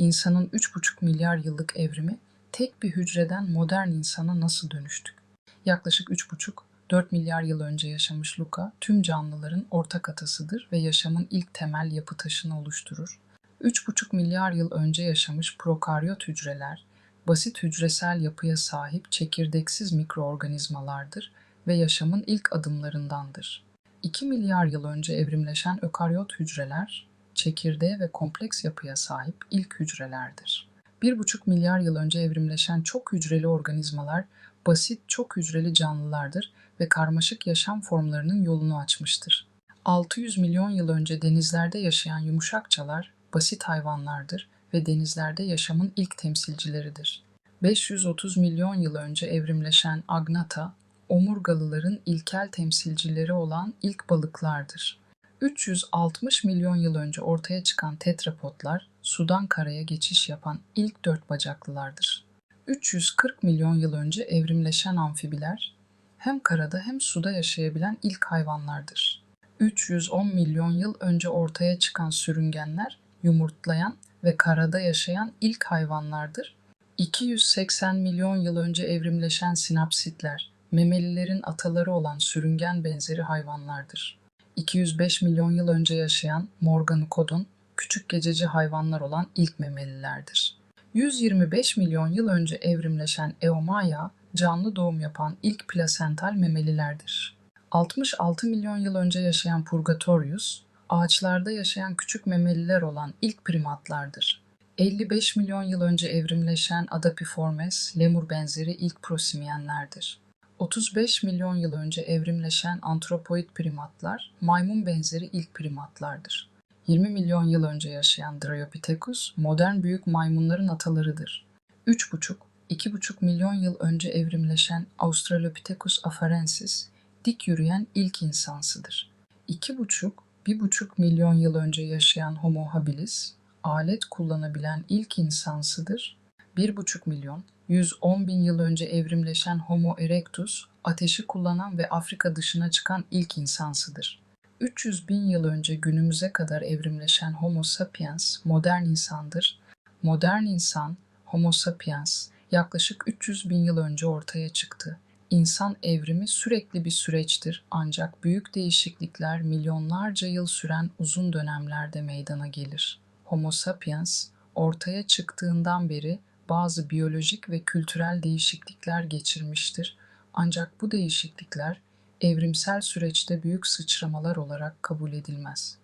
İnsanın 3,5 milyar yıllık evrimi tek bir hücreden modern insana nasıl dönüştük? Yaklaşık 3,5-4 milyar yıl önce yaşamış Luca, tüm canlıların ortak atasıdır ve yaşamın ilk temel yapı taşını oluşturur. 3,5 milyar yıl önce yaşamış prokaryot hücreler, basit hücresel yapıya sahip çekirdeksiz mikroorganizmalardır ve yaşamın ilk adımlarındandır. 2 milyar yıl önce evrimleşen ökaryot hücreler, çekirdeğe ve kompleks yapıya sahip ilk hücrelerdir. 1,5 milyar yıl önce evrimleşen çok hücreli organizmalar basit çok hücreli canlılardır ve karmaşık yaşam formlarının yolunu açmıştır. 600 milyon yıl önce denizlerde yaşayan yumuşakçalar basit hayvanlardır ve denizlerde yaşamın ilk temsilcileridir. 530 milyon yıl önce evrimleşen agnata, omurgalıların ilkel temsilcileri olan ilk balıklardır. 360 milyon yıl önce ortaya çıkan tetrapodlar, sudan karaya geçiş yapan ilk dört bacaklılardır. 340 milyon yıl önce evrimleşen amfibiler, hem karada hem suda yaşayabilen ilk hayvanlardır. 310 milyon yıl önce ortaya çıkan sürüngenler, yumurtlayan ve karada yaşayan ilk hayvanlardır. 280 milyon yıl önce evrimleşen sinapsitler, memelilerin ataları olan sürüngen benzeri hayvanlardır. 205 milyon yıl önce yaşayan Morganokodon, küçük gececi hayvanlar olan ilk memelilerdir. 125 milyon yıl önce evrimleşen Eomaya, canlı doğum yapan ilk plasental memelilerdir. 66 milyon yıl önce yaşayan Purgatorius, ağaçlarda yaşayan küçük memeliler olan ilk primatlardır. 55 milyon yıl önce evrimleşen Adapiformes, lemur benzeri ilk prosimiyenlerdir. 35 milyon yıl önce evrimleşen antropoid primatlar, maymun benzeri ilk primatlardır. 20 milyon yıl önce yaşayan Dryopithecus, modern büyük maymunların atalarıdır. 3,5-2,5 milyon yıl önce evrimleşen Australopithecus afarensis, dik yürüyen ilk insansıdır. 2,5-1,5 milyon yıl önce yaşayan Homo habilis, alet kullanabilen ilk insansıdır. 1,5 milyon 110 bin yıl önce evrimleşen Homo erectus, ateşi kullanan ve Afrika dışına çıkan ilk insansıdır. 300 bin yıl önce günümüze kadar evrimleşen Homo sapiens modern insandır. Modern insan, Homo sapiens, yaklaşık 300 bin yıl önce ortaya çıktı. İnsan evrimi sürekli bir süreçtir ancak büyük değişiklikler milyonlarca yıl süren uzun dönemlerde meydana gelir. Homo sapiens ortaya çıktığından beri bazı biyolojik ve kültürel değişiklikler geçirmiştir. Ancak bu değişiklikler evrimsel süreçte büyük sıçramalar olarak kabul edilmez.